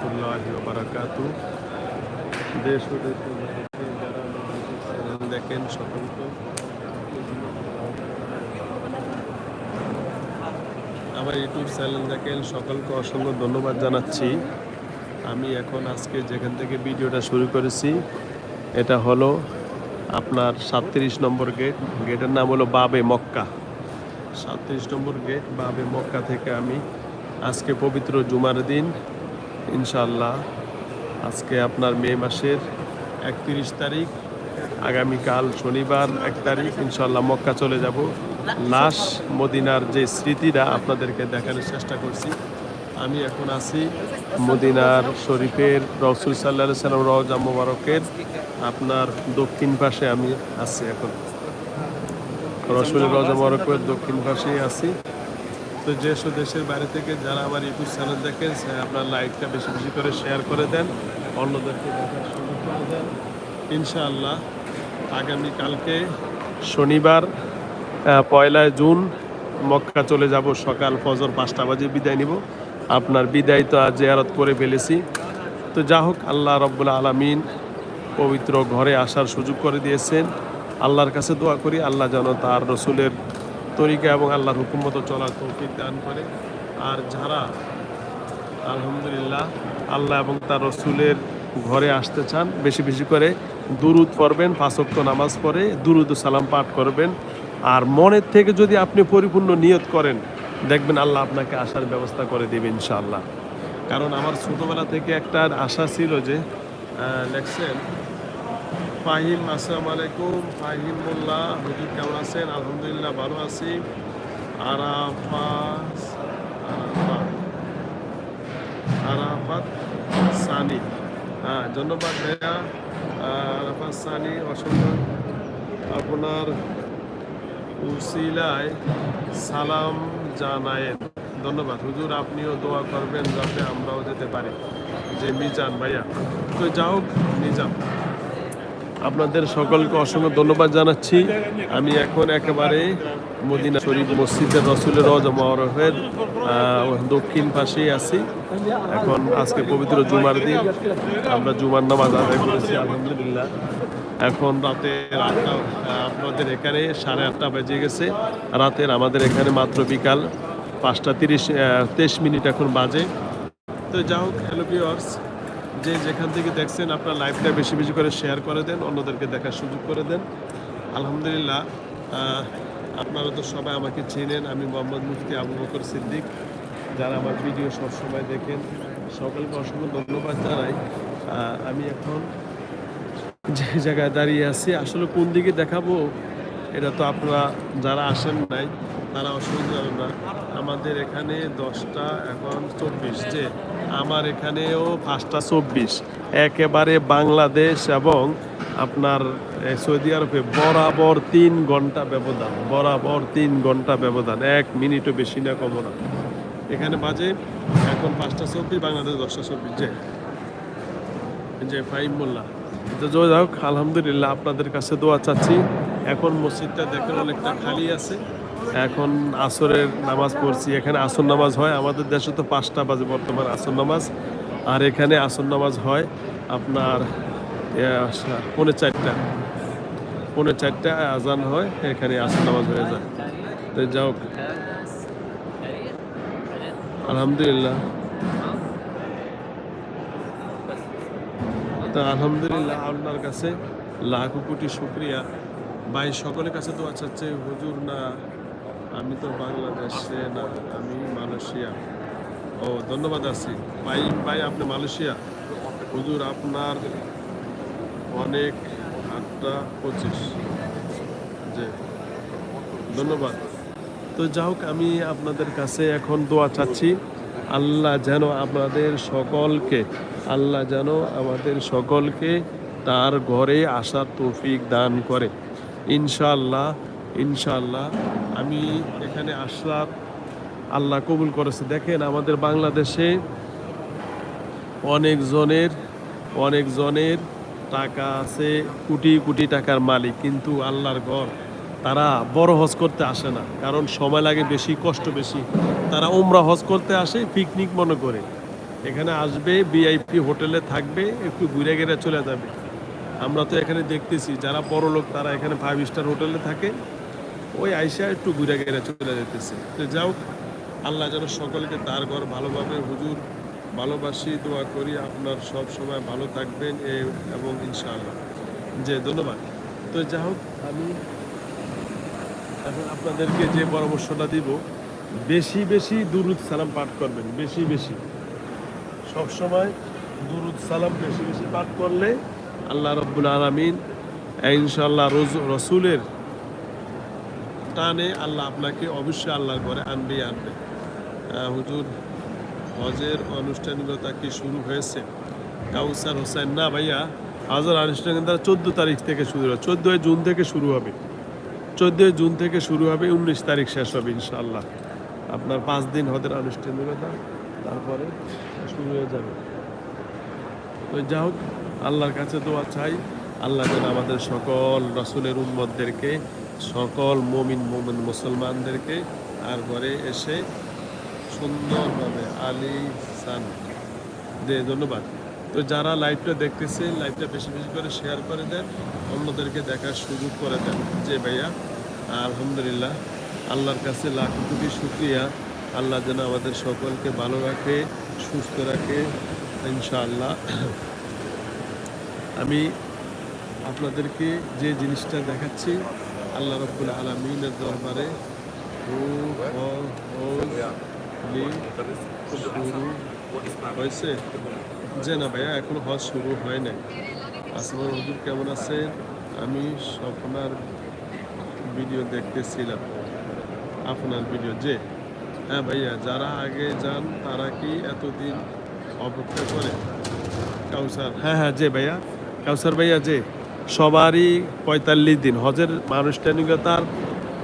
রহমতুল্লাহ বারাকাতু। দেশ দেখেন সকলকে আমার ইউটিউব চ্যানেল দেখেন, সকলকে অসংখ্য ধন্যবাদ জানাচ্ছি। আমি এখন আজকে যেখান থেকে ভিডিওটা শুরু করেছি, এটা হলো আপনার সাতত্রিশ নম্বর গেট। গেটের নাম হলো বাবে মক্কা। সাতত্রিশ নম্বর গেট, বাবে মক্কা থেকে আমি আজকে পবিত্র জুমার দিন ইনশাল্লাহ আজকে আপনার মে মাসের একত্রিশ তারিখ, আগামীকাল শনিবার এক তারিখ ইনশাল্লাহ মক্কা চলে যাব। লাশ, মদিনার যে স্মৃতিটা আপনাদেরকে দেখানোর চেষ্টা করছি। আমি এখন আছি মদিনার শরীফের রসুল সাল্লাহ সাল্লাম রওজা মোবারকের, আপনার দক্ষিণ পাশে আমি আছি এখন। রসুলের রওজা মোবারকের দক্ষিণ পাশেই আছি। তো যেসব দেশের বাইরে থেকে যারা আমার ইউটিউব চ্যানেল দেখেন আপনার লাইকটা বেশি বেশি করে শেয়ার করে দেন, অন্যদেরকে দেখার সুযোগ করে দেন। ইনশাআল্লাহ আগামীকালকে শনিবার পয়লা জুন, মক্কা চলে যাব সকাল ফজর পাঁচটা বাজে, বিদায় নিব। আপনার বিদায় তো জিয়ারত করে ফেলেছি। তো যা হোক, আল্লাহ রব্বুল আলমিন পবিত্র ঘরে আসার সুযোগ করে দিয়েছেন। আল্লাহর কাছে দোয়া করি, আল্লাহ যেন তার রসুলের তরিকা এবং আল্লাহর হুকুম মতো চলার তৌফিক দান করে। আর যারা, আলহামদুলিল্লাহ, আল্লাহ এবং তার রসুলের ঘরে আসতে চান, বেশি বেশি করে দুরুদ পড়বেন পাঁচক্ত নামাজ পড়ে দুরুদ সালাম পাঠ করবেন। আর মনের থেকে যদি আপনি পরিপূর্ণ নিয়ত করেন, দেখবেন আল্লাহ আপনাকে আসার ব্যবস্থা করে দেবে ইনশাআল্লাহ। কারণ আমার ছোটোবেলা থেকে একটা আশা ছিল যে লেখছেন ফাহিম, আসসালামু আলাইকুম। ফাহিম মোল্লা হুজুর কেমন আছেন? আলহামদুলিল্লাহ, ভালো আছি। আরাফাত আরাফাত আরাফাত সানি। হ্যাঁ ধন্যবাদ ভাইয়া। আরাফাত সানি, অসংখ্য আপনার উসিলায় সালাম জানায়েন। ধন্যবাদ। হুজুর, আপনিও দোয়া করবেন যাতে আমরাও যেতে পারি। যে মিজান ভাইয়া। তো যাও মিজান। আপনাদের সকলকে অসংখ্য ধন্যবাদ জানাচ্ছি। আমি এখন একেবারে মদিনা শরীফ মসজিদের রসুলের রজা মহরফের দক্ষিণ পাশেই আছি। এখন আজকে পবিত্র জুমার দিন। আমরা জুমার নামাজ আদায় করেছি, আলহামদুলিল্লাহ। এখন রাতে আটটা, আপনাদের এখানে সাড়ে আটটা বেজে গেছে। রাতের আমাদের এখানে মাত্র বিকাল পাঁচটা তিরিশ তেইশ মিনিট এখন বাজে। তো যা হোক হ্যালো ভিওয়ার্স যে যেখান থেকে দেখছেন, আপনার লাইভটা বেশি বেশি করে শেয়ার করে দেন, অন্যদেরকে দেখার সুযোগ করে দেন। আলহামদুলিল্লাহ আপনারা তো সবাই আমাকে চেনেন, আমি মোহাম্মদ মুফতি আবু বকর সিদ্দিক। যারা আমার ভিডিও সবসময় দেখেন, সকলকে অসংখ্য ধন্যবাদ জানাই। আমি এখন যে জায়গায় দাঁড়িয়ে আছি, আসলে কোন দিকে দেখাবো, এটা তো আপনারা যারা আসেন নাই, তারা অসুবিধা না। আমাদের এখানে দশটা, এখন চব্বিশ, যে আমার এখানেও পাঁচটা চব্বিশ। একেবারে বাংলাদেশ এবং আপনার সৌদি আরবে বরাবর তিন ঘণ্টা ব্যবধান, বরাবর তিন ঘণ্টা ব্যবধান, এক মিনিটও বেশি না, কমও না। এখানে বাজে এখন পাঁচটা চব্বিশ, বাংলাদেশ দশটা চব্বিশ, যে যে ফাইম মোল্লা। যাই হোক, আলহামদুলিল্লাহ আপনাদের কাছে দোয়া চাচ্ছি। এখন মসজিদটা দেখেন অনেকটা খালি আছে। এখন আসরের নামাজ পড়ছি, এখানে আসর নামাজ হয়, আমাদের দেশে তো পাঁচটা বাজে বর্তমান আসর নামাজ, আর এখানে আসর নামাজ হয় আপনার পৌনে চারটা পৌনে চারটা আজান হয়, এখানে আসর নামাজ হয়ে যায়। তো হোক, আলহামদুলিল্লাহ। তা আলহামদুলিল্লাহ আপনার কাছে লাখ কোটি শুক্রিয়া। ভাই, সকলের কাছে তো চাচ্ছে, হুজুর না আমি তো বাংলাদেশে না, আমি মালয়েশিয়া। ও, ধন্যবাদ আছি। ভাই ভাই, আপনি মালয়েশিয়া? হুজুর, আপনার অনেক আটটা পঁচিশ। যে ধন্যবাদ। তো যা হোক, আমি আপনাদের কাছে এখন দোয়া চাচ্ছি, আল্লাহ যেন আপনাদের সকলকে, আল্লাহ যেন আমাদের সকলকে তার ঘরে আসার তৌফিক দান করে। ইনশাআল্লাহ ইনশাআল্লাহ। আমি এখানে আসার আল্লাহ কবুল করেছে। দেখেন আমাদের বাংলাদেশে অনেকজনের অনেকজনের টাকা আছে, কোটি কোটি টাকার মালিক। কিন্তু আল্লাহর ঘর, তারা বড় হজ করতে আসে না। কারণ সময় লাগে বেশি, কষ্ট বেশি। তারা উমরা হজ করতে আসে, পিকনিক মনে করে। এখানে আসবে বিআইপি হোটেলে থাকবে, একটু ঘুরে ঘেরে চলে যাবে। আমরা তো এখানে দেখতেছি, যারা বড় লোক তারা এখানে ফাইভ স্টার হোটেলে থাকে। ওই আইসা একটু ঘুরে ঘেরে চলে যেতেছে। তো যাও, আল্লাহ যেন সকলকে তার ঘর ভালোভাবে, হুজুর ভালোবাসি, দোয়া করি, আপনার সব সময় ভালো থাকবেন এবং ইনশাআল্লাহ। যে ধন্যবাদ। তো যা হোক, আমি এখন আপনাদেরকে যে পরামর্শটা দিব, বেশি বেশি দুরুদ সালাম পাঠ করবেন, বেশি বেশি। সব সময় দুরুদ সালাম বেশি বেশি পাঠ করলে আল্লাহ রব্বুল আলমিন ইনশাল্লাহ রসুলের টানে আল্লাহ আপনাকে অবশ্যই আল্লাহর ঘরে আনবে আনবে। হুজুর, হজের আনুষ্ঠানিকতা কি শুরু হয়েছে? কাউসার হোসেন, না ভাইয়া, হজের আনুষ্ঠানিকতা চোদ্দ তারিখ থেকে শুরু হবে। চোদ্দোই জুন থেকে শুরু হবে। চোদ্দোই জুন থেকে শুরু হবে, উনিশ তারিখ শেষ হবে ইনশাআল্লাহ। আপনার পাঁচ দিন হজের আনুষ্ঠানিকতা, তারপরে শুরু হয়ে যাবে। তো যা হোক, আল্লাহর কাছে দোয়া চাই। আল্লাহ যেন আমাদের সকল রসুলের উম্মতদেরকে সকল মমিন, মোমিন মুসলমানদেরকে আর ঘরে এসে সুন্দরভাবে আলি সান দে ধন্যবাদ। তো যারা লাইভটা দেখতেছে লাইভটা বেশি বেশি করে শেয়ার করে দেন, অন্যদেরকে দেখার সুযোগ করে দেন। যে ভাইয়া, আলহামদুলিল্লাহ, আল্লাহর কাছে লাখ কোটি শুক্রিয়া। আল্লাহ যেন আমাদের সকলকে ভালো রাখে, সুস্থ রাখে, ইনশাআল্লাহ। আমি আপনাদেরকে যে জিনিসটা দেখাচ্ছি আল্লাহ রব্বুল আলমিনের দরবারে হয়েছে? যে না ভাইয়া, এখনও হজ শুরু হয় নাই। আসমান হুজুর কেমন আছেন? আমি স্বপ্নার ভিডিও দেখতেছিলাম। আপনার ভিডিও যে? হ্যাঁ ভাইয়া, যারা আগে যান, তারা কি এতদিন অপেক্ষা করে? কাউসার হ্যাঁ হ্যাঁ যে ভাইয়া। কাউসার ভাইয়া, যে? সবারই পঁয়তাল্লিশ দিন। হজের আনুষ্ঠানিকতার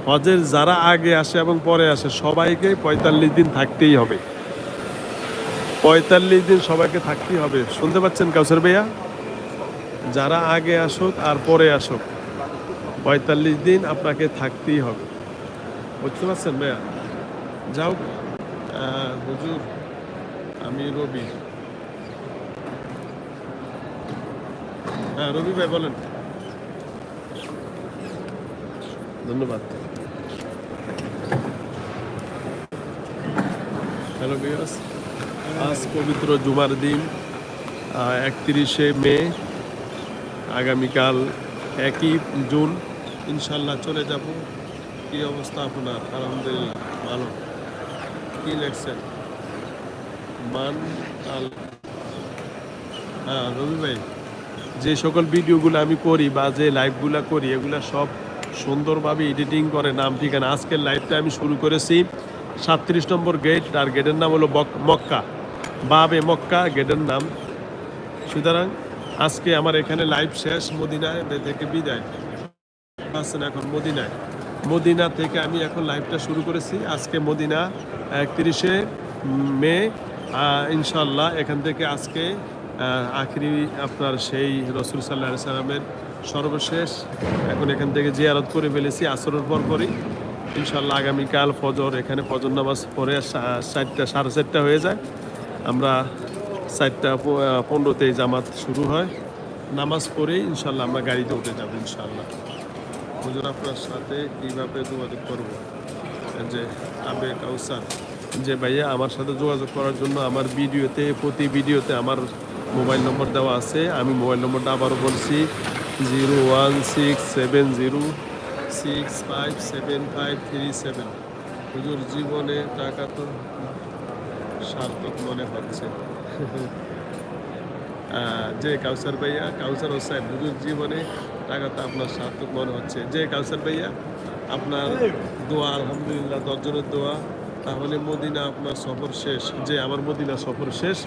হজের যারা আগে আসে এবং পরে আসে সবাইকে পঁয়তাল্লিশ দিন থাকতেই হবে। পঁয়তাল্লিশ দিন সবাইকে থাকতেই হবে। শুনতে পাচ্ছেন কাউসার ভাইয়া? যারা আগে আসুক আর পরে আসুক, পঁয়তাল্লিশ দিন আপনাকে থাকতেই হবে। বুঝতে পারছেন ভাইয়া? যাও হুজুর, আমি রবি। হ্যাঁ রবি ভাই, বলেন। ধন্যবাদ। হ্যালো বিয়াস আজ পবিত্র জুমার দিন একত্রিশে মে, আগামীকাল একই জুন। ইনশাল্লাহ চলে যাব। কি অবস্থা আপনার? আলহামদুলিল্লাহ, ভালো। কি লেখছেন? মান আল হ্যাঁ রবি ভাই। যে সকল ভিডিওগুলো আমি করি বা যে লাইভগুলো করি, এগুলো সব সুন্দরভাবে এডিটিং করে নাম ঠিকানা। আজকের লাইভটা আমি শুরু করেছি সাতত্রিশ নম্বর গেট আর গেটের নাম হলো বক- মক্কা। বাবে মক্কা গেটের নাম। সুতরাং আজকে আমার এখানে লাইভ শেষ, মদিনায় থেকে বিদায়। আছেন এখন মদিনায়। মদিনা থেকে আমি এখন লাইভটা শুরু করেছি। আজকে মদিনা একত্রিশে মে ইনশাল্লাহ এখান থেকে আজকে আখরি আপনার সেই রসুল সাল্লাহ সাল্লামের সর্বশেষ। এখন এখান থেকে জিয়ারত করে ফেলেছি, আসরের পর পরই ইনশাল্লাহ আগামীকাল ফজর, এখানে ফজর নামাজ পরে চারটা সাড়ে চারটা হয়ে যায়। আমরা চারটা পনেরোতেই জামাত শুরু হয়। নামাজ পড়েই ইনশাল্লাহ আমরা গাড়িতে উঠে যাব ইনশাল্লাহ হুজুর, আপনার সাথে কীভাবে যোগাযোগ করব? যে আবে কাউসার যে ভাইয়া, আমার সাথে যোগাযোগ করার জন্য আমার ভিডিওতে, প্রতি ভিডিওতে আমার মোবাইল নম্বর দেওয়া আছে। আমি মোবাইল নম্বরটা আবারও বলছি, zero one six seven zero six five seven five three seven. হুজুর জীবনে টাকা তো সার্থক মনে হচ্ছে। যে কাউসার ভাইয়া, কাউসার হোসেন, হুজুর জীবনে টাকা তো আপনার সার্থক মনে হচ্ছে। যে কাউসার ভাইয়া, আপনার দোয়া, আলহামদুলিল্লাহ, দশজনের দোয়া। তাহলে মদিনা আপনার সফর শেষ। যে আমার মদিনা সফর শেষ।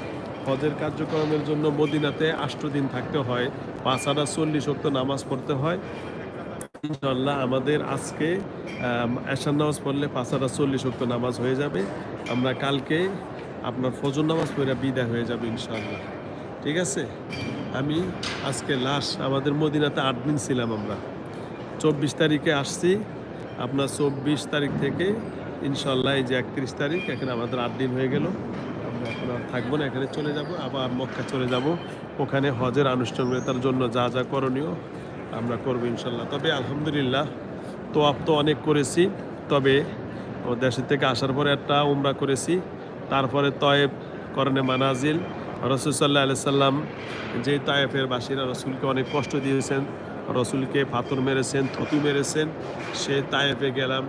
হজের কার্যক্রমের জন্য মদিনাতে আষ্ট দিন থাকতে হয়। পাঁচ হাজার চল্লিশ অক্ট নামাজ পড়তে হয়। ইনশাল্লাহ আমাদের আজকে এশার নামাজ পড়লে পাঁচ হাজার চল্লিশ অক্ট নামাজ হয়ে যাবে। আমরা কালকে আপনার ফজর নামাজ পড়ে বিদায় হয়ে যাবে ইনশাল্লাহ ঠিক আছে? আমি আজকে লাশ আমাদের মদিনাতে আট দিন ছিলাম আমরা। চব্বিশ তারিখে আসছি। আপনার চব্বিশ তারিখ থেকে ইনশাল্লাহ এই যে একত্রিশ তারিখ, এখানে আমাদের আট দিন হয়ে গেল। আমরা এখন আর থাকব না, এখানে চলে যাব, আবার মক্কা চলে যাব। ওখানে হজের আনুষ্ঠানিকতার জন্য যা যা করণীয় আমরা করব ইনশাল্লাহ। তবে আলহামদুলিল্লাহ তোয়াপ তো অনেক করেছি, তবে দেশের থেকে আসার পরে একটা উমরা করেছি। তারপরে তয়েব করণে মানাজিল। রসুল সাল্লাহ আলি সাল্লাম যে তায়েফের বাসীরা রসুলকে অনেক কষ্ট দিয়েছেন, রসুলকে পাথর মেরেছেন, থতু মেরেছেন, সে তায়েফে গেলাম।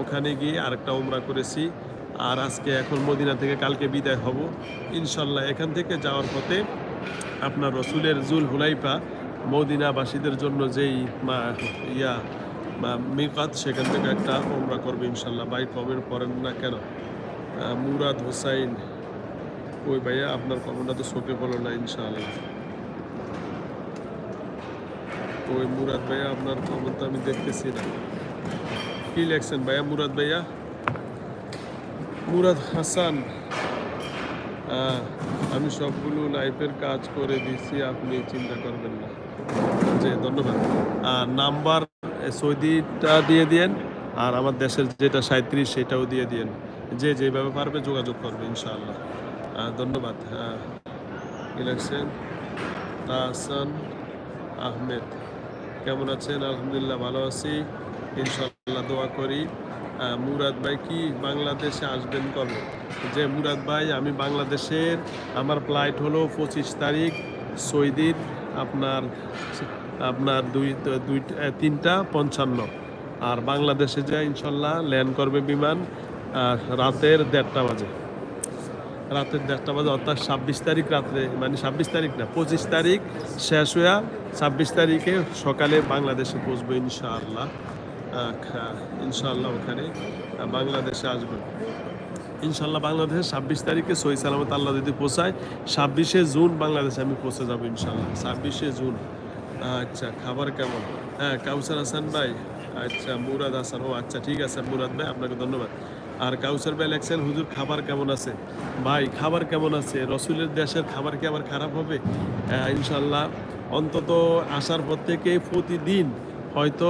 ওখানে গিয়ে আরেকটা উমরা করেছি। আর আজকে এখন মদিনা থেকে কালকে বিদায় হব। ইনশাল্লাহ এখান থেকে যাওয়ার পথে আপনার রসুলের জুল হুলাইফা মদিনাবাসীদের জন্য যেই ইয়া মিকাত, সেখান থেকে একটা ওমরা করবে ইনশাল্লাহ ভাই কমেন্ট করেন না কেন? মুরাদ হোসাইন ওই ভাইয়া? আপনার কমেন্টটা তো চোখে পড়ল না ইনশাল্লাহ ওই মুরাদ ভাইয়া, আপনার কমেন্ট তো আমি দেখতেছি না। কি লেখছেন ভাইয়া মুরাদ ভাইয়া? মুরাদ হাসান আমি সবগুলো লাইফের কাজ করে দিছি, আপনি চিন্তা করবেন না। জি, ধন্যবাদ। আর নাম্বার সৌদিটা দিয়ে দিয়েন, আর আমার দেশের যেটা সাঁত্রিশ সেটাও দিয়ে দিয়েন। যে যেভাবে পারবে যোগাযোগ করবে, ইনশাআল্লাহ। ধন্যবাদ। ইলেকশন, তাহসান আহমেদ। কেমন আছেন? আলহামদুলিল্লাহ ভালো আছি। ইনশাল্লাহ দোয়া করি। মুরাদ ভাই কি বাংলাদেশে আসবেন কবে? যে মুরাদ ভাই, আমি বাংলাদেশের, আমার ফ্লাইট হলো পঁচিশ তারিখ, সৌদির আপনার আপনার দুই দুই তিনটা পঞ্চান্ন। আর বাংলাদেশে যা ইনশাল্লাহ ল্যান্ড করবে বিমান রাতের দেড়টা বাজে। রাতের দেড়টা বাজে, অর্থাৎ ছাব্বিশ তারিখ রাত্রে মানে ছাব্বিশ তারিখ না, পঁচিশ তারিখ শেষ হইয়া ছাব্বিশ তারিখে সকালে বাংলাদেশে পৌঁছবো ইনশাআল্লাহ। ইনশাআল্লাহ ওখানে বাংলাদেশে আসবেন। ইনশাল্লাহ বাংলাদেশে ছাব্বিশ তারিখে সই সালামত আল্লাহ যদি পৌঁছায়, ছাব্বিশে জুন বাংলাদেশে আমি পৌঁছে যাব ইনশাল্লাহ ছাব্বিশে জুন। আচ্ছা খাবার কেমন? হ্যাঁ কাউসার হাসান ভাই। আচ্ছা মুরাদ হাসান। ও আচ্ছা ঠিক আছে, মুরাদ ভাই, আপনাকে ধন্যবাদ। আর কাউসার ভাই লেখছেন, হুজুর, খাবার কেমন আছে? ভাই, খাবার কেমন আছে? রসুলের দেশের খাবার কি আবার খারাপ হবে? ইনশাল্লাহ অন্তত আসার পর থেকে প্রতিদিন হয়তো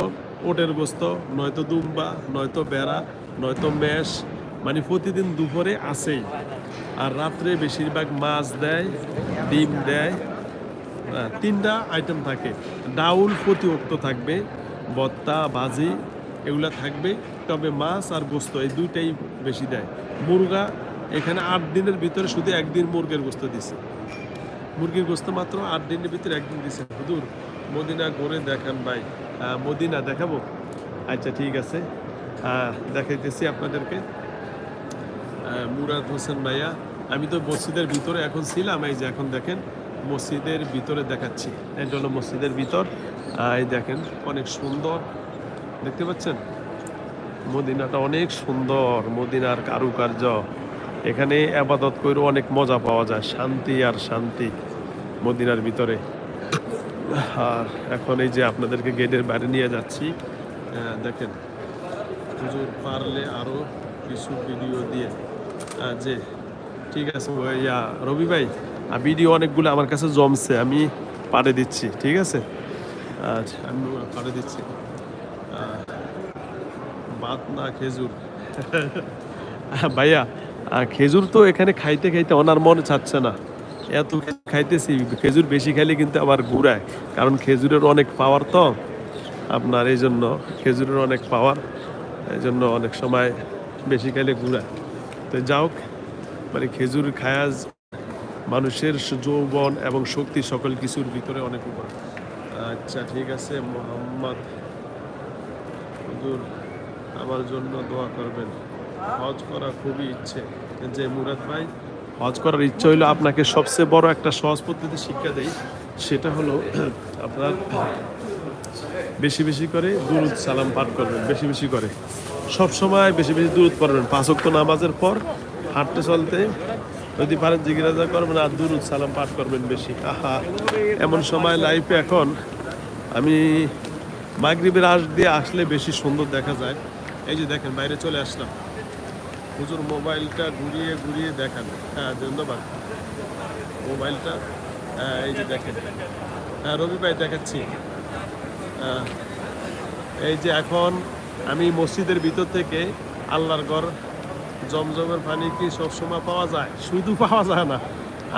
ওটের গোস্ত, নয়তো দুম্বা, নয়তো বেড়া, নয়তো মেষ মানে প্রতিদিন দুপুরে আসেই আর রাত্রে বেশিরভাগ মাছ দেয়, ডিম দেয়। তিনটা আইটেম থাকে। ডাউল প্রতি অক্ত থাকবে বত্তা ভাজি, এগুলা থাকবে। তবে মাছ আর গোস্ত এই দুইটাই বেশি দেয়। মুরগা এখানে আট দিনের ভিতরে শুধু একদিন মুরগের গোস্ত দিছে। মুরগির গোস্ত মাত্র আট দিনের ভিতরে একদিন দিছে। হুদুর মদিনা করে দেখান ভাই। মদিনা দেখাবো? আচ্ছা ঠিক আছে। দেখাইতেছি আপনাদেরকে। মুরাদ হোসেন ভাইয়া, আমি তো মসজিদের ভিতরে এখন ছিলাম, এই যে এখন দেখেন, মসজিদের ভিতরে দেখাচ্ছি। এটা হলো মসজিদের ভিতর এই দেখেন, অনেক সুন্দর। দেখতে পাচ্ছেন? মদিনাটা অনেক সুন্দর, মদিনার কারুকার্য। এখানে আবাদত করে অনেক মজা পাওয়া যায়, শান্তি আর শান্তি মদিনার ভিতরে। আর এখন এই যে আপনাদেরকে গেটের বাইরে নিয়ে যাচ্ছি দেখেন, হুজুর পারলে আরও কিছু ভিডিও দিয়ে যে, ঠিক আছে ইয়া রবি ভাই ভিডিও অনেকগুলো আমার কাছে জমছে, আমি পাড়ে দিচ্ছি, ঠিক আছে? আচ্ছা আমি পাড়ে দিচ্ছি। বাত না খেজুর। ভাইয়া খেজুর তো এখানে খাইতে খাইতে ওনার মনে চাচ্ছে না। এত খাইতেছি, খেজুর বেশি খাইলে কিন্তু আবার ঘুরায়। কারণ খেজুরের অনেক পাওয়ার তো। আপনার এই জন্য খেজুরের অনেক পাওয়ার এই জন্য অনেক সময় বেশি খাইলে ঘুরায়। তো যাও মানে খেজুর খায়াজ মানুষের যৌবন এবং শক্তি সকল কিছুর ভিতরে অনেক উপর আচ্ছা ঠিক আছে, মোহাম্মদ আমার জন্য দোয়া করবেন। হজ করা খুবই ইচ্ছে। যে মুরাদ ভাই হজ করার ইচ্ছা হইল আপনাকে সবচেয়ে বড় একটা সহজ পদ্ধতি শিক্ষা দেয় সেটা হলো আপনার বেশি বেশি করে দুরুদ সালাম পাঠ করবেন, বেশি বেশি করে। সব সময় বেশি বেশি দুরুদ পড়বেন। পাঁচ ওয়াক্ত নামাজের পর হাঁটতে চলতে যদি পারেন জিজ্ঞাসা করবেন আর দুরুদ সালাম পাঠ করবেন বেশি। আহা, এমন সময় লাইফে এখন আমি মাগরিবের আশ দিয়ে আসলে বেশি সুন্দর দেখা যায়। এই যে দেখেন, বাইরে চলে আসলাম। হুজুর মোবাইলটা ঘুরিয়ে ঘুরিয়ে দেখান। হ্যাঁ ধন্যবাদ। মোবাইলটা হ্যাঁ, এই যে দেখেন। হ্যাঁ রবি ভাই দেখাচ্ছি। আহ, এই যে এখন আমি মসজিদের ভিতর থেকে আল্লাহর ঘর জমজমের পানি কি সবসময় পাওয়া যায়? শুধু পাওয়া যায় না।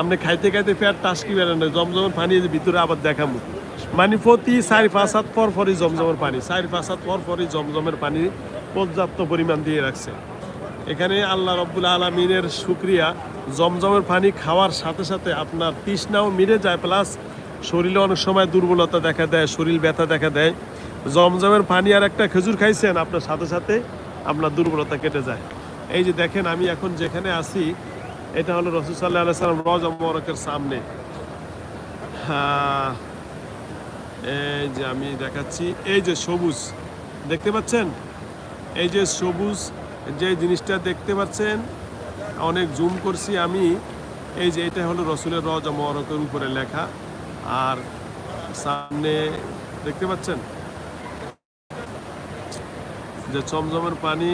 আপনি খাইতে খাইতে পেট টাসকি বেরেন না জমজমের পানি ভিতরে আবার দেখামু। মানে প্রতি চারি পাঁচ হাত পর পরই জমজমের পানি চারি পাঁচ হাত পর পরই জমজমের পানি পর্যাপ্ত পরিমাণ দিয়ে রাখছে। এখানে আল্লাহ রব্বুল আলমিনের শুক্রিয়া। জমজমের পানি খাওয়ার সাথে সাথে আপনার তৃষ্ণাও মিটে যায়, প্লাস শরীরে অনেক সময় দুর্বলতা দেখা দেয়, শরীর ব্যথা দেখা দেয়। জমজমের পানি আর একটা খেজুর খাইছেন, আপনার সাথে সাথে আপনার দুর্বলতা কেটে যায়। এই যে দেখেন, আমি এখন যেখানে আছি, এটা হলো রসুল সাল্লাহ আলাই সাল্লাম রজ মরকের সামনে। এই যে আমি দেখাচ্ছি, এই যে সবুজ, দেখতে পাচ্ছেন? এই যে সবুজ যে জিনিসটা দেখতে পাচ্ছেন, অনেক জুম করছি আমি। এই যে এটা হলো রসুলের রজ মরকের উপরে লেখা। আর সামনে দেখতে পাচ্ছেন? যে চমচমের পানি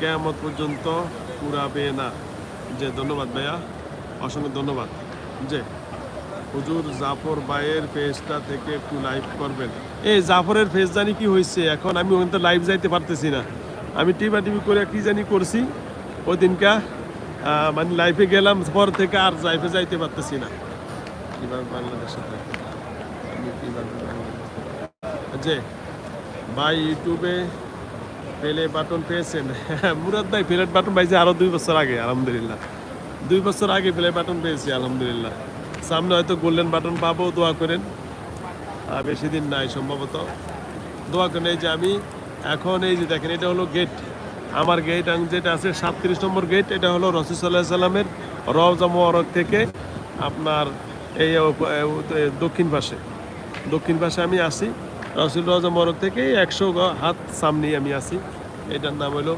কেয়ামত পর্যন্ত পুরাবে না। যে ধন্যবাদ ভাইয়া, অসংখ্য ধন্যবাদ। যে হুজুর জাফর ভাইয়ের পেজটা থেকে একটু লাইভ করবেন। এই জাফরের পেজ জানি কি হয়েছে? এখন আমি ওখান লাইভ যাইতে পারতেছি না। আমি টিভি করে কি জানি করছি। ওই দিনকা মানে লাইফে গেলাম পর থেকে আর লাইফে যাইতে পারতেছি না। কীভাবে বাংলাদেশে আমি কীভাবে যে, ভাই ইউটিউবে পেলে বাটন পেয়েছেন। মুরাদ ভাই প্লে বাটন পাইছে আরও দুই বছর আগে, আলহামদুলিল্লাহ। দুই বছর আগে প্লে বাটন পেয়েছি, আলহামদুলিল্লাহ। সামনে হয়তো গোল্ডেন বাটন পাবো, দোয়া করেন। বেশি দিন নাই সম্ভবত। দোয়া করেন, এই যে আমি এখন এই যে দেখেন, এটা হলো গেট আমার গেট যেটা আছে, সাতত্রিশ নম্বর গেট এটা হলো রসুসাল্লাহ সাল্লামের রওজা মোয়ারক থেকে আপনার এই দক্ষিণ পাশে। দক্ষিণ পাশে আমি আসি রসুল রওজা মোয়ারক থেকে একশো হাত সামনেই আমি আসি এটার নাম হলো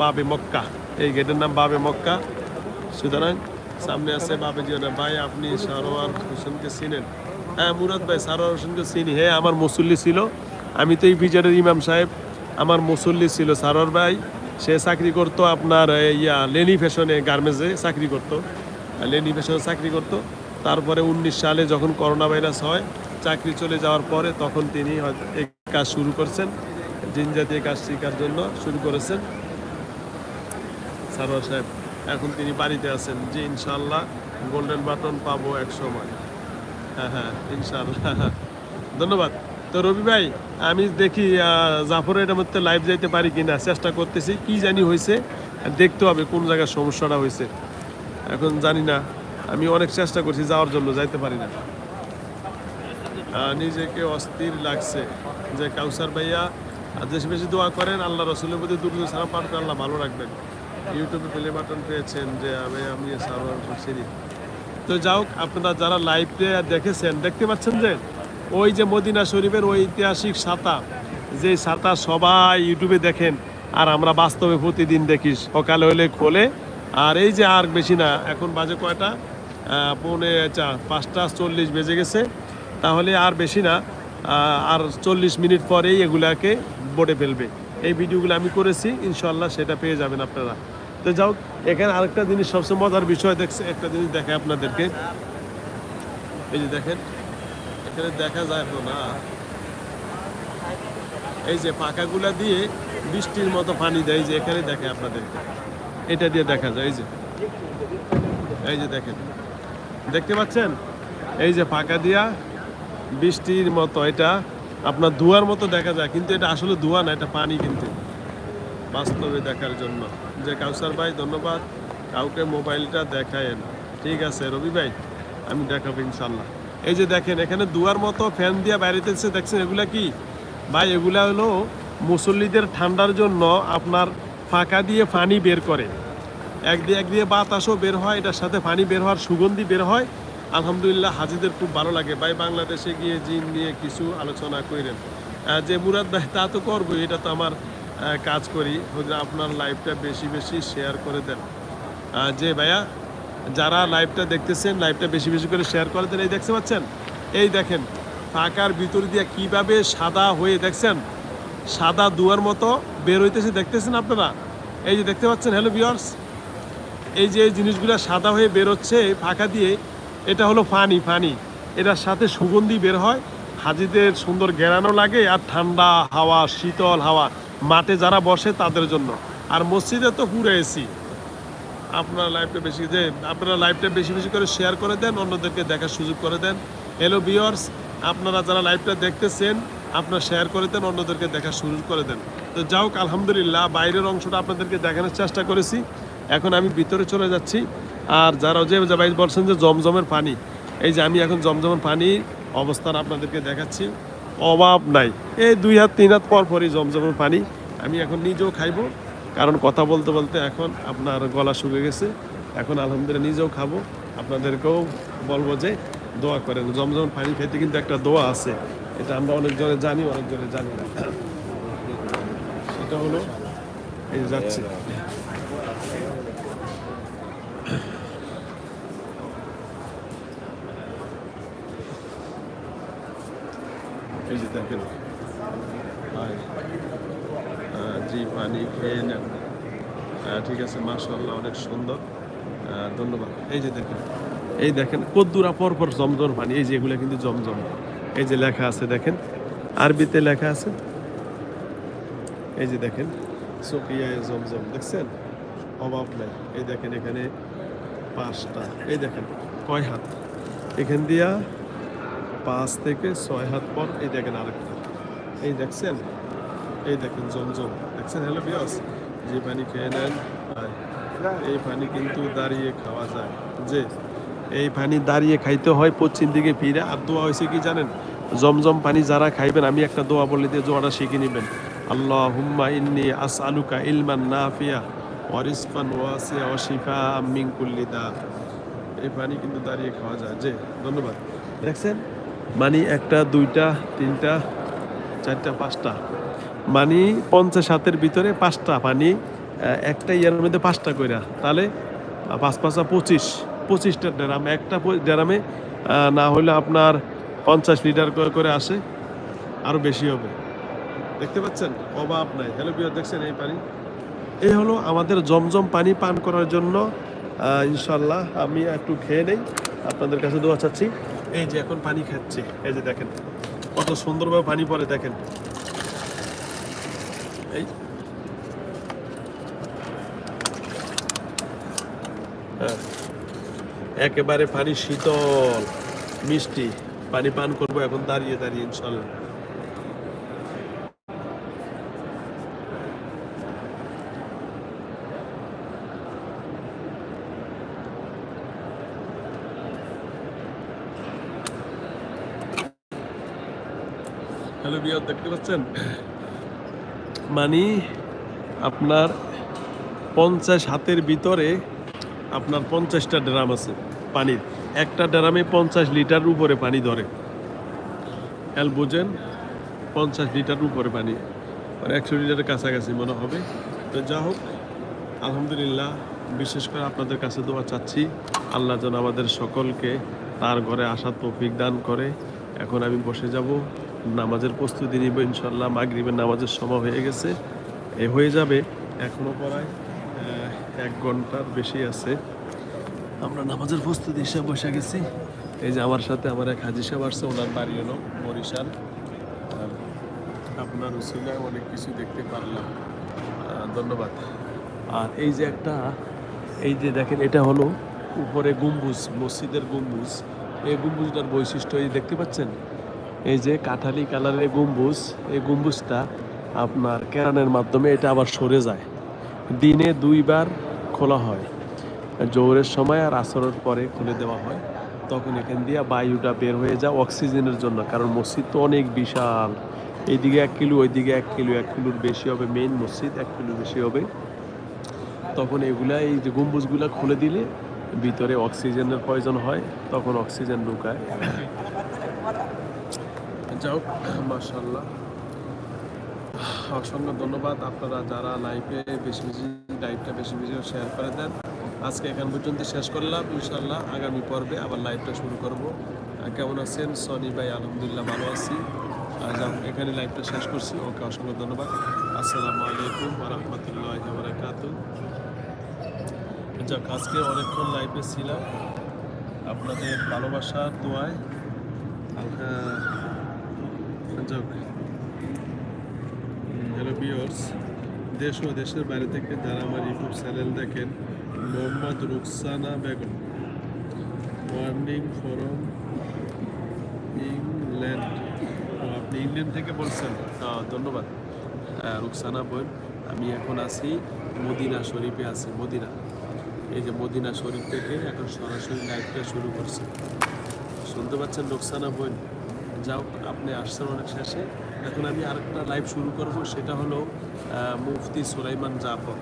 বাবে মক্কা। এই গেটের নাম বাবে মক্কা। সুতরাং সামনে আছে বাবে জিওনা ভাই, আপনি সারোয়ার হোসেনকে চিনেন? হ্যাঁ মুরাদ ভাই, সারোয়ার হোসেনকে চিনি। হ্যাঁ আমার মুসল্লি ছিল। আমি তো এই বিচারের ইমাম সাহেব। আমার মুসল্লি ছিল সারোয়ার ভাই। সে চাকরি করতো আপনার ইয়া, লেনি ফ্যাশনে গার্মেন্টসে চাকরি করতো। লেনি ফ্যাশনে চাকরি করতো। তারপরে উনিশ সালে যখন করোনা ভাইরাস হয়, চাকরি চলে যাওয়ার পরে তখন তিনি এই কাজ শুরু করছেন। জিন জাতীয় কাজ শেখার জন্য শুরু করেছেন। সারোয়ার সাহেব, এখন তিনি বাড়িতে আছেন। যে ইনশাল্লাহ গোল্ডেন বাটন পাবো এক সময়। হ্যাঁ হ্যাঁ ইনশাল্লাহ ধন্যবাদ। তো রবি ভাই, আমি দেখি জাফরের এটার মধ্যে লাইভ যাইতে পারি কিনা, চেষ্টা করতেছি, কি জানি হয়েছে দেখতে হবে কোন জায়গায় সমস্যাটা হয়েছে এখন জানি না, আমি অনেক চেষ্টা করছি যাওয়ার জন্য, যাইতে পারি না। নিজেকে অস্থির লাগছে যে কাউসার ভাইয়া বেশি বেশি দোয়া করেন, আল্লাহ রসুলের প্রতি দুর্গ সালাম পাঠ করে আল্লাহ ভালো রাখবেন। ইউটিউবে প্লে বাটন পেয়েছেন যে আমি আমি সারোয়ার তো যাও আপনারা যারা লাইভে দেখেছেন, দেখতে পাচ্ছেন যে ওই যে মদিনা শরীফের ওই ঐতিহাসিক সাতা, যে সাতা সবাই ইউটিউবে দেখেন, আর আমরা বাস্তবে প্রতিদিন দেখি, সকালে হলে খোলে, আর এই যে আর বেশি না, এখন বাজে কয়টা? পৌনে চা পাঁচটা চল্লিশ বেজে গেছে, তাহলে আর বেশি না আর চল্লিশ মিনিট পরেই এগুলাকে বোর্ডে ফেলবে। এই ভিডিওগুলো আমি করেছি ইনশাল্লাহ সেটা পেয়ে যাবেন আপনারা। তো যাও, এখানে আরেকটা জিনিস সবচেয়ে মজার বিষয় দেখছে, একটা জিনিস দেখে আপনাদেরকে। এই যে দেখেন এখানে দেখা যায় না? এই যে পাকাগুলা দিয়ে বৃষ্টির মতো পানি দেয় যে এখানে দেখে আপনাদেরকে। এটা দিয়ে দেখা যায়, এই যে। এই যে দেখেন। দেখতে পাচ্ছেন? এই যে পাকা দিয়া বৃষ্টির মতো, এটা আপনার ধোয়ার মতো দেখা যায়, কিন্তু এটা আসলে ধোয়া না, এটা পানি কিন্তু। বাস্তবে দেখার জন্য। যে কাউসার ভাই, ধন্যবাদ। কাউকে মোবাইলটা দেখায়েন। ঠিক আছে, রবি ভাই, আমি দেখাবো ইনশাল্লাহ। এই যে দেখেন, এখানে দুয়ার মতো ফ্যান দিয়ে বাইরেতেছে দেখছেন এগুলা কি? ভাই, এগুলা হলো মুসল্লিদের ঠান্ডার জন্য আপনার ফাঁকা দিয়ে পানি বের করে। এক দিয়ে এক দিয়ে বাতাসও বের হয়, এটার সাথে পানি বের হওয়ার সুগন্ধি বের হয়। আলহামদুলিল্লাহ, হাজিদের খুব ভালো লাগে। ভাই, বাংলাদেশে গিয়ে জিন নিয়ে কিছু আলোচনা করেন যে মুরাদ ভাই, তা তো করব এটা তো আমার কাজ করি। আপনার লাইফটা বেশি বেশি শেয়ার করে দেন। যে ভাইয়া যারা লাইভটা দেখতেছেন লাইভটা বেশি বেশি করে শেয়ার করে দেন, এই দেখতে পাচ্ছেন? এই দেখেন, ফাঁকার ভিতর দিয়ে কীভাবে সাদা হয়ে দেখছেন? সাদা দুয়ার মতো বের হইতেছে, দেখতেছেন আপনারা? এই যে দেখতে পাচ্ছেন হ্যালো ভিওর্স এই যে এই জিনিসগুলো সাদা হয়ে বেরোচ্ছে ফাঁকা দিয়ে, এটা হলো ফানি ফানি। এটার সাথে সুগন্ধি বের হয়, হাজিদের সুন্দর গেরানো লাগে, আর ঠান্ডা হাওয়া, শীতল হাওয়া, মাঠে যারা বসে তাদের জন্য। আর মসজিদে তো পুরো এসি। আপনারা লাইভটা বেশি, যে আপনারা লাইভটা বেশি বেশি করে শেয়ার করে দেন, অন্যদেরকে দেখার সুযোগ করে দেন। হ্যালো বিয়ার্স আপনারা যারা লাইভটা দেখতেছেন, আপনারা শেয়ার করে দেন, অন্যদেরকে দেখার সুযোগ করে দেন। তো যাই হোক, আলহামদুলিল্লাহ, বাইরের অংশটা আপনাদেরকে দেখানোর চেষ্টা করেছি। এখন আমি ভিতরে চলে যাচ্ছি। আর যারা যে ভাই বলছেন যে জমজমের পানি, এই যে আমি এখন জমজমের পানি অবস্থান আপনাদেরকে দেখাচ্ছি। অভাব নাই। এই দুই হাত, তিন হাত পর পরই জমজমের পানি। আমি এখন নিজেও খাইবো। কারণ কথা বলতে বলতে এখন আপনার গলা শুকে গেছে। এখন আলহামদুলিল্লাহ নিজেও খাব। আপনাদেরকেও বলব যে দোয়া করেন। জমজম পানি খেতে কিন্তু একটা দোয়া আছে। এটা আমরা অনেক অনেকজনে জানি, অনেক অনেকজনে জানি না। সেটা হলো, এই যাচ্ছি। এই যে দেখেন। জি, পানি খেয়ে নেন। ঠিক আছে মাশাল্লাহ অনেক সুন্দর। ধন্যবাদ। এই যে দেখেন, এই দেখেন, কদ্দুরা পর পর জমজম পানি, এই যে এগুলো কিন্তু জমজম। এই যে লেখা আছে, দেখেন, আরবিতে লেখা আছে। এই যে দেখেন, সোফিয়ায় জমজম, দেখছেন? অভাব নাই। এই দেখেন, এখানে পাঁচটা। এই দেখেন, কয় হাত? এখান দিয়া পাঁচ থেকে ছয় হাত পর, এই দেখেন আরেকটা। এই দেখছেন? এই দেখেন জমজম। দেখছেন? হ্যালো বিয়স যে পানি খেয়ে নেন এই পানি কিন্তু দাঁড়িয়ে খাওয়া যায়। যে এই পানি দাঁড়িয়ে খাইতে হয় পশ্চিম দিকে ফিরে, আর দোয়া হয়েছে কি জানেন? জমজম পানি যারা খাইবেন, আমি একটা দোয়া বলে দিয়ে দোয়াটা শিখে নেবেন। আল্লাহ হুম্মা ইন্নি আস আলুকা ইলমান নাফিয়া ওয়ারিসফান ওয়াসিয়া ওয়াশিফা মিন কুল্লি দা। এই পানি কিন্তু দাঁড়িয়ে খাওয়া যায়। যে, ধন্যবাদ। দেখছেন? মানে একটা, দুইটা, তিনটা, চারটা, পাঁচটা। মানে পঞ্চাশ হাতের ভিতরে পাঁচটা পানি একটা ইয়ারের মধ্যে পাঁচটা কইরা। তাহলে পাঁচ পাঁচা পঁচিশ, পঁচিশটা ড্রাম, একটা ড্রামে না হলে আপনার পঞ্চাশ লিটার করে করে আসে আরও বেশি হবে। দেখতে পাচ্ছেন? অভাব নাই। হ্যালো বিয়ার দেখছেন এই পানি? এই হলো আমাদের জমজম পানি পান করার জন্য ইনশাল্লাহ আমি একটু খেয়ে নেই, আপনাদের কাছে দোয়া চাচ্ছি। এই যে এখন পানি খাচ্ছি, এই যে দেখেন, কত সুন্দরভাবে পানি পড়ে, দেখেন। এই। হ্যাঁ। একেবারে পানি শীতল, মিষ্টি। পানি পান করব এখন দাঁড়িয়ে দাঁড়িয়ে, ইনশাল্লাহ। হ্যালো বিয়ার, দেখতে পাচ্ছেন? মানে আপনার পঞ্চাশ হাতের ভিতরে আপনার পঞ্চাশটা ড্রাম আছে পানির। একটা ড্রামে পঞ্চাশ লিটার উপরে পানি ধরে। এল বুঝেন, পঞ্চাশ লিটার উপরে পানি। আর একশো লিটারের কাছাকাছি মনে হবে। তো যা হোক, আলহামদুলিল্লাহ, বিশেষ করে আপনাদের কাছে দোয়া চাচ্ছি, আল্লাহ যেন আমাদের সকলকে তার ঘরে আসার তৌফিক দান করে। এখন আমি বসে যাব। নামাজের প্রস্তুতি নিব ইনশাল্লাহ মাগরিবের নামাজের সময় হয়ে গেছে। এ হয়ে যাবে। এখনও প্রায় এক ঘণ্টার বেশি আছে। আমরা নামাজের প্রস্তুতি হিসাবে বসে গেছি। এই যে আমার সাথে আমার এক হাজি সাহেব আসছে, ওনার বাড়ি হলো বরিশাল। আপনার উসিলায় অনেক কিছু দেখতে পারলাম। ধন্যবাদ। আর এই যে একটা, এই যে দেখেন, এটা হলো উপরে গম্বুজ, মসজিদের গম্বুজ। এই গম্বুজটার বৈশিষ্ট্য এই দেখতে পাচ্ছেন? এই যে কাঠালি কালারের গম্বুজ, এই গম্বুজটা আপনার কেরানের মাধ্যমে এটা আবার সরে যায়। দিনে দুইবার খোলা হয়। জোরের সময় আর আসরের পরে খুলে দেওয়া হয়। তখন এখান দিয়ে বায়ুটা বের হয়ে যায় অক্সিজেনের জন্য, কারণ মসজিদ তো অনেক বিশাল। এইদিকে এক কিলো, ওইদিকে এক কিলো, এক কিলোর বেশি হবে মেইন মসজিদ, এক কিলো বেশি হবে। তখন এগুলা, এই যে গম্বুজগুলা খুলে দিলে ভিতরে অক্সিজেনের প্রয়োজন হয়, তখন অক্সিজেন ঢুকায়। যাও। মাশাল্লাহ অসংখ্য ধন্যবাদ আপনারা যারা লাইভে বেশি বেশি লাইভটা বেশি বেশি শেয়ার করে দেন। আজকে এখান পর্যন্ত শেষ করলাম ইনশাল্লাহ আগামী পর্বে আবার লাইভটা শুরু করব। কেমন আছেন? সনি ভাই, আলহামদুলিল্লাহ ভালো আছি। এখানে লাইভটা শেষ করছি। ওকে অসংখ্য ধন্যবাদ। আসসালামু আলাইকুম রহমতুল্লাহ বারাকাত যাক, আজকে অনেকক্ষণ লাইভে ছিলাম। আপনাদের ভালোবাসার দোয়ায় হ্যালো বিয়ার্স দেশ ও দেশের বাইরে থেকে যারা আমার ইউটিউব চ্যানেল দেখেন, Mohammad Ruksana Begum warning from England আপনি ইংল্যান্ড থেকে বলছেন? ধন্যবাদ। রুকসানা বোন আমি এখন আছি মদিনা শরীফে আছি, মদিনা। এই যে মদিনা শরীফ থেকে এখন সরাসরি লাইভটা শুরু করছি। শুনতে পাচ্ছেন রুকসানা বোন যাও, আপনি আসছেন অনেক শেষে। এখন আমি আরেকটা লাইভ শুরু করব, সেটা হলো মুফতি সুলাইমান জাফর।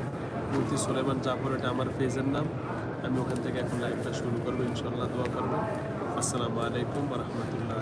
মুফতি সুলাইমান জাফর, এটা আমার পেজের নাম। আমি ওখান থেকে এখন লাইভটা শুরু করব ইনশাল্লাহ দোয়া করব আসসালামু আলাইকুম রহমতুল্লাহ